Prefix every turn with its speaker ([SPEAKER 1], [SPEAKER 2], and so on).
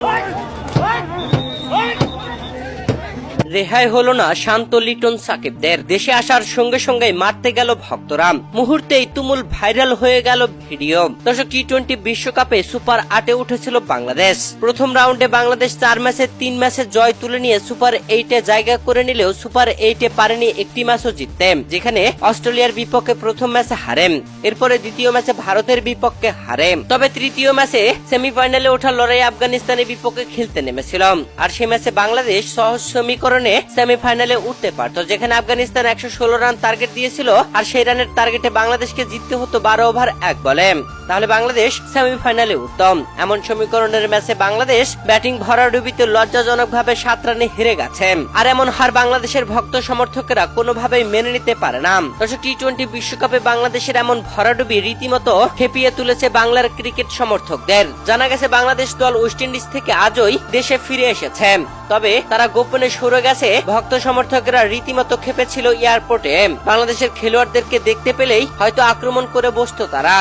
[SPEAKER 1] What? রেহাই হলো না শান্ত লিটন সাকিবদের। দেশে আসার সঙ্গে সঙ্গে মারতে গেল ভক্তরা। মুহূর্তেই তুমুল ভাইরাল হয়ে গেল ভিডিও। দর্শক টি টোয়েন্টি বিশ্বকাপে সুপার আটে উঠেছিল বাংলাদেশ। প্রথম রাউন্ডে বাংলাদেশ চার ম্যাচে তিন ম্যাচে জয় তুলে নিয়ে সুপার এইটে জায়গা করে নিলেও সুপার এইটে পারেনি একটি ম্যাচও জিততে। যেখানে অস্ট্রেলিয়ার বিপক্ষে প্রথম ম্যাচে হারেন এরপরে দ্বিতীয় ম্যাচে ভারতের বিপক্ষে হারে তবে তৃতীয় ম্যাচে সেমিফাইনালে ওঠার লড়াই আফগানিস্তানের বিপক্ষে খেলতে নেমেছিল। আর সে ম্যাচে বাংলাদেশ সহজ সমীকরণে সেমিফাইনালে উঠতে পারতো, যেখানে আফগানিস্তান একশো ষোলো রান টার্গেট দিয়েছিল, আর সেই রানের টার্গেটে বাংলাদেশকে জিততে হতো বারো ওভার এক বলে। তাহলে বাংলাদেশ সেমিফাইনালে উত্তম। এমন সমীকরণের ম্যাচে বাংলাদেশ ব্যাটিং ভরাডুবিতে লজ্জাজনক ভাবে সাত রানে হেরে গেছে। আর এমন হার বাংলাদেশের ভক্ত সমর্থকেরা কোনোভাবেই মেনে নিতে পারে না। দর্শক টি টোয়েন্টি বিশ্বকাপে বাংলাদেশের এমন ভরাডুবি রীতিমতো খেপিয়ে তুলেছে বাংলার ক্রিকেট সমর্থকদের। জানা গেছে, বাংলাদেশ দল ওয়েস্ট ইন্ডিজ থেকে আজই দেশে ফিরে এসেছে। তবে তারা গোপনে সরে গেছে। ভক্ত সমর্থকেরা রীতিমতো খেপেছিল এয়ারপোর্টে। বাংলাদেশের খেলোয়াড়দেরকে দেখতে পেলেই হয়তো আক্রমণ করে বসত তারা।